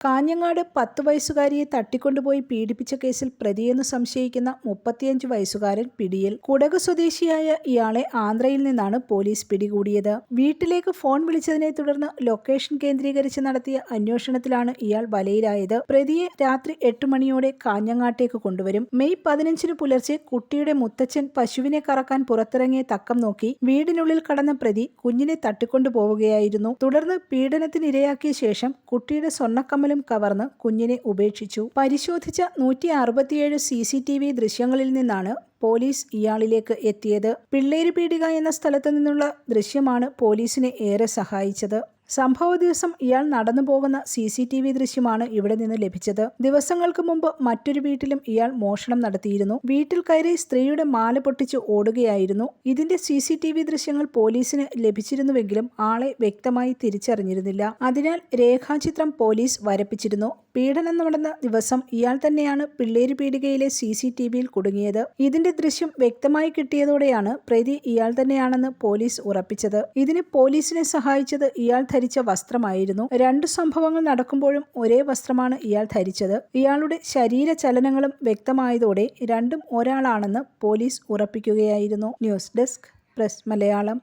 കാഞ്ഞങ്ങാട് പത്ത് വയസ്സുകാരിയെ തട്ടിക്കൊണ്ടുപോയി പീഡിപ്പിച്ച കേസിൽ പ്രതിയെന്ന് സംശയിക്കുന്ന മുപ്പത്തിയഞ്ച് വയസ്സുകാരൻ പിടിയിൽ. കുടക് സ്വദേശിയായ ഇയാളെ ആന്ധ്രയിൽ നിന്നാണ് പോലീസ് പിടികൂടിയത്. വീട്ടിലേക്ക് ഫോൺ വിളിച്ചതിനെ തുടർന്ന് ലൊക്കേഷൻ കേന്ദ്രീകരിച്ച് നടത്തിയ അന്വേഷണത്തിലാണ് ഇയാൾ വലയിലായത്. പ്രതിയെ രാത്രി എട്ട് മണിയോടെ കാഞ്ഞങ്ങാട്ടേക്ക് കൊണ്ടുവരും. മെയ് പതിനഞ്ചിന് പുലർച്ചെ കുട്ടിയുടെ മുത്തച്ഛൻ പശുവിനെ കറക്കാൻ പുറത്തിറങ്ങിയ തക്കം നോക്കി വീടിനുള്ളിൽ കടന്ന പ്രതി കുഞ്ഞിനെ തട്ടിക്കൊണ്ടുപോവുകയായിരുന്നു. തുടർന്ന് പീഡനത്തിനിരയാക്കിയ ശേഷം കുട്ടിയുടെ സ്വർണക്കമ്മലും കവർന്ന് കുഞ്ഞിനെ ഉപേക്ഷിച്ചു. പരിശോധിച്ച നൂറ്റി അറുപത്തിയേഴ് സി സി ടി വി ദൃശ്യങ്ങളിൽ നിന്നാണ് പോലീസ് ഇയാളിലേക്ക് എത്തിയത്. പിള്ളേര് പീടിക എന്ന സ്ഥലത്തു നിന്നുള്ള ദൃശ്യമാണ് പോലീസിനെ ഏറെ സഹായിച്ചത്. സംഭവ ദിവസം ഇയാൾ നടന്നു പോകുന്ന സി സി ടി വി ദൃശ്യമാണ് ഇവിടെ നിന്ന് ലഭിച്ചത്. ദിവസങ്ങൾക്ക് മുമ്പ് മറ്റൊരു വീട്ടിലും ഇയാൾ മോഷണം നടത്തിയിരുന്നു. വീട്ടിൽ കയറി സ്ത്രീയുടെ മാല പൊട്ടിച്ച് ഓടുകയായിരുന്നു. ഇതിന്റെ സി സി ടി വി ദൃശ്യങ്ങൾ പോലീസിന് ലഭിച്ചിരുന്നുവെങ്കിലും ആളെ വ്യക്തമായി തിരിച്ചറിഞ്ഞിരുന്നില്ല. അതിനാൽ രേഖാചിത്രം പോലീസ് വരപ്പിച്ചിരുന്നു. പീഡനം നടന്ന ദിവസം ഇയാൾ തന്നെയാണ് പിള്ളേര് പീടികയിലെ സി സി ടി വിയിൽ കുടുങ്ങിയത്. ഇതിന്റെ ദൃശ്യം വ്യക്തമായി കിട്ടിയതോടെയാണ് പ്രതി ഇയാൾ തന്നെയാണെന്ന് പോലീസ് ഉറപ്പിച്ചത്. ഇതിന് പോലീസിനെ സഹായിച്ചത് ഇയാൾ ധരിച്ച വസ്ത്രമായിരുന്നു. രണ്ടു സംഭവങ്ങൾ നടക്കുമ്പോഴും ഒരേ വസ്ത്രമാണ് ഇയാൾ ധരിച്ചത്. ഇയാളുടെ ശരീര ചലനങ്ങളും വ്യക്തമായതോടെ രണ്ടും ഒരാളാണെന്ന് police ഉറപ്പിക്കുകയായിരുന്നു. News desk press Malayalam.